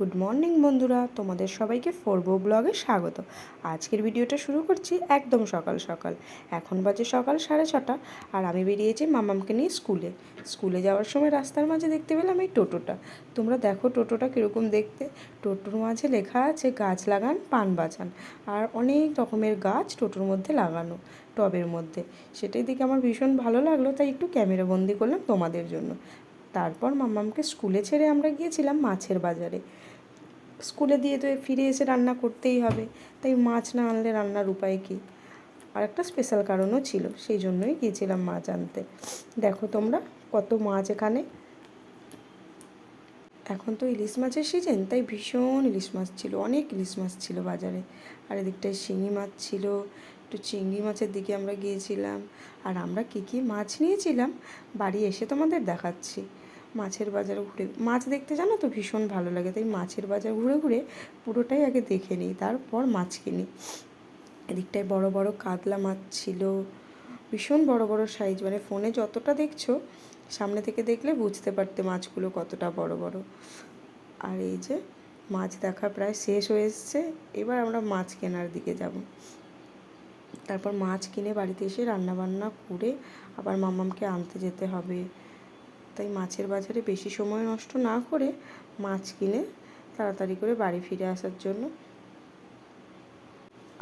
Good morning বন্ধুরা, তোমাদের সবাইকে ফোরবো ব্লগে স্বাগত। আজকের ভিডিওটা শুরু করছি একদম সকাল সকাল। এখন বাজে সকাল সাড়ে ছটা আর আমি বেরিয়েছি মামামকে নিয়ে স্কুলে। স্কুলে যাওয়ার সময় রাস্তার মাঝে দেখতে পেলাম এই টোটোটা। তোমরা দেখো টোটোটা কীরকম দেখতে। টোটোর মাঝে লেখা আছে, গাছ লাগান, পান বাঁচান। আর অনেক রকমের গাছ টোটোর মধ্যে লাগানো, টবের মধ্যে। সেটাই দেখে আমার ভীষণ ভালো লাগল, তাই একটু ক্যামেরা বন্দি করলাম তোমাদের জন্য। তারপর মাম্মামকে স্কুলে ছেড়ে আমরা গিয়েছিলাম মাছের বাজারে। স্কুলে দিয়ে তো ফিরে এসে রান্না করতেই হবে। তাই মাছ না আনলে রান্নার উপায় কী? আর একটা স্পেশাল কারণও ছিল, সেই জন্যই গিয়েছিলাম মাছ আনতে। দেখো তোমরা কত মাছ এখানে। এখন তো ইলিশ মাছের সিজন তাই ভীষণ ইলিশ মাছ ছিল, অনেক ইলিশ মাছ ছিল বাজারে। আর এদিকটায় শিঙি মাছ ছিল, একটু চিংড়ি মাছের দিকে আমরা গিয়েছিলাম। আর আমরা কী কী মাছ নিয়েছিলাম, বাড়ি এসে তোমাদের দেখাচ্ছি। মাছের বাজার ঘুরে, মাছ দেখতে জানো তো ভীষণ ভালো লাগে, তাই মাছের বাজার ঘুরে ঘুরে পুরোটাই আগে দেখে নিই, তারপর মাছ কিনি। এদিকটায় বড় বড় কাতলা মাছ ছিল, ভীষণ বড় বড় সাইজ মানে ফোনে যতটা দেখছ, সামনে থেকে দেখলে বুঝতে পারতে মাছগুলো কতটা বড় বড়। আর এই যে মাছ দেখা প্রায় শেষ হয়ে এসছে, এবার আমরা মাছ কেনার দিকে যাব। তারপর মাছ কিনে বাড়িতে এসে রান্না বান্না করে আবার মামামকে আনতে যেতে হবে। তাই মাছের বাজারে বেশি সময় নষ্ট না করে মাছ কিনে তাড়াতাড়ি করে বাড়ি ফিরে আসার জন্য।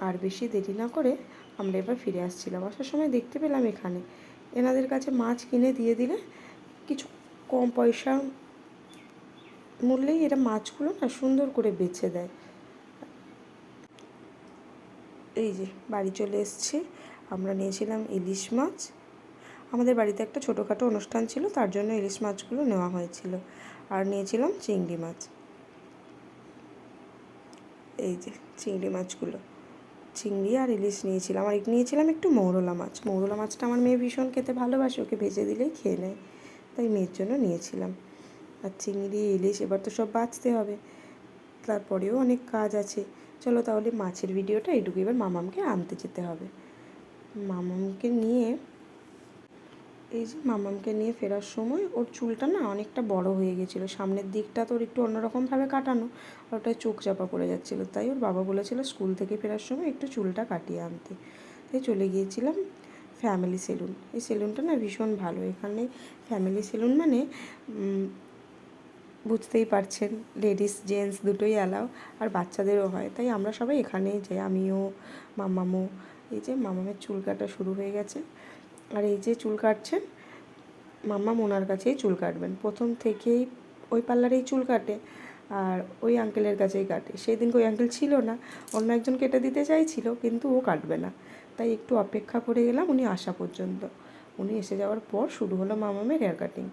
আর বেশি দেরি না করে আমরা এবার ফিরে আসছিলাম। আসার সময় দেখতে পেলাম এখানে এনাদের কাছে মাছ কিনে দিয়ে দিলে কিছু কম পয়সা মূল্যেই এরা মাছগুলো না সুন্দর করে বেছে দেয়। এই যে বাড়ি চলে এসছি। আমরা নিয়েছিলাম ইলিশ মাছ। আমাদের বাড়িতে একটা ছোটোখাটো অনুষ্ঠান ছিল, তার জন্য ইলিশ মাছগুলো নেওয়া হয়েছিল। আর নিয়েছিলাম চিংড়ি মাছ। এই যে চিংড়ি মাছগুলো। চিংড়ি আর ইলিশ নিয়েছিলাম। আর নিয়েছিলাম একটু মৌরলা মাছ। মৌরলা মাছটা আমার মেয়ে ভীষণ খেতে ভালোবাসে, ওকে ভেজে দিলেই খেয়ে নেয়। তাই মেয়ের জন্য নিয়েছিলাম। আর চিংড়ি, ইলিশ এবার তো সব বাঁচতে হবে। তারপরেও অনেক কাজ আছে। চলো তাহলে মাছের ভিডিওটা এইটুকু এবার মামামকে আনতে যেতে হবে। মামামকে নিয়ে এই যে মামামকে নিয়ে ফেরার সময় ওর চুলটা না অনেকটা বড় হয়ে গেছিল। সামনের দিকটা তো ওর একটু অন্যরকমভাবে কাটানো ওটায় চোখ চাপা পড়ে যাচ্ছিল। তাই ওর বাবা বলেছিল স্কুল থেকে ফেরার সময় একটু চুলটা কাটিয়ে আনতে। তাই চলে গিয়েছিলাম ফ্যামিলি সেলুন এই সেলুনটা না ভীষণ ভালো। এখানে ফ্যামিলি সেলুন মানে বুঝতেই পারছেন লেডিস জেন্টস দুটোই অ্যালাও আর বাচ্চাদেরও হয়। তাই আমরা সবাই এখানেই যাই। আমিও মামামো এই যে মামামের চুল কাটা শুরু হয়ে গেছে। আর এই যে চুল কাটছেন, মাম্মা ওনার কাছেই চুল কাটবেন। প্রথম থেকেই ওই পার্লারেই চুল কাটে আর ওই আঙ্কেলের কাছেই কাটে। সেই দিনকে ওই আঙ্কেল ছিল না, অন্য একজন কেটে দিতে চাইছিল, কিন্তু ও কাটবে না। তাই একটু অপেক্ষা করে গেলাম উনি আসা পর্যন্ত। উনি এসে যাওয়ার পর শুরু হলো মামামের হেয়ার কাটিং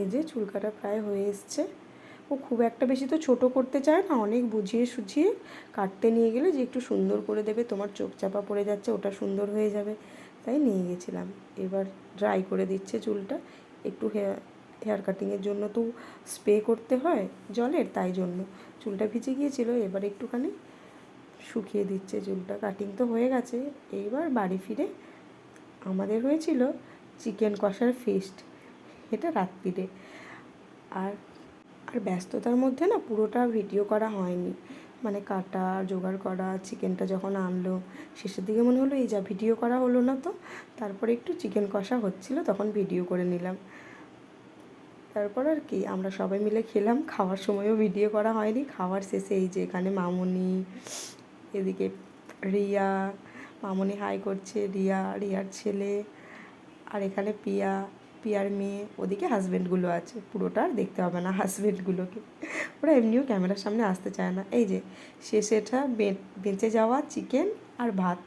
এই যে চুল কাটা প্রায় হয়ে এসছে। ও খুব একটা বেশি তো ছোট করতে চায় না, অনেক বুঝিয়ে সুঝিয়ে কাটতে নিয়ে গেলে যে একটু সুন্দর করে দেবে, তোমার চোখ চাপা পড়ে যাচ্ছে, ওটা সুন্দর হয়ে যাবে। তাই নিয়ে গেছিলাম। এবার ড্রাই করে দিচ্ছে চুলটা। একটু হেয়ার হেয়ার কাটিংয়ের জন্য তো স্প্রে করতে হয় জলের, তাই জন্য। চুলটা ভিজে গিয়েছিল, এবার একটুখানি শুকিয়ে দিচ্ছে চুলটা। কাটিং তো হয়ে গেছে। এইবার বাড়ি ফিরে আমাদের হয়েছিল চিকেন কষার ফিস্ট এটা রাত্রিরে আর আর ব্যস্ততার মধ্যে না পুরোটা ভিডিও করা হয়নি। মানে কাটা, জোগাড় করা, চিকেনটা যখন আনলো, শেষের দিকে মনে হলো, এই যা ভিডিও করা হলো না তো? তারপরে একটু চিকেন কষা হচ্ছিল, তখন ভিডিও করে নিলাম। তারপর আর কি, আমরা সবাই মিলে খেলাম। খাওয়ার সময়ও ভিডিও করা হয়নি। খাওয়ার শেষে এই যে এখানে মামনি, এদিকে রিয়া, মামনি হাই করছে, রিয়া, রিয়ার ছেলে, আর এখানে পিয়া। পিয়ার মেয়ে, ওদিকে হাজব্যান্ডগুলো আছে। পুরোটা আর দেখতে হবে না হাজব্যান্ডগুলোকে ওরা এমনিও ক্যামেরার সামনে আসতে চায় না। এই যে শেষেটা বেঁচে যাওয়া চিকেন আর ভাত।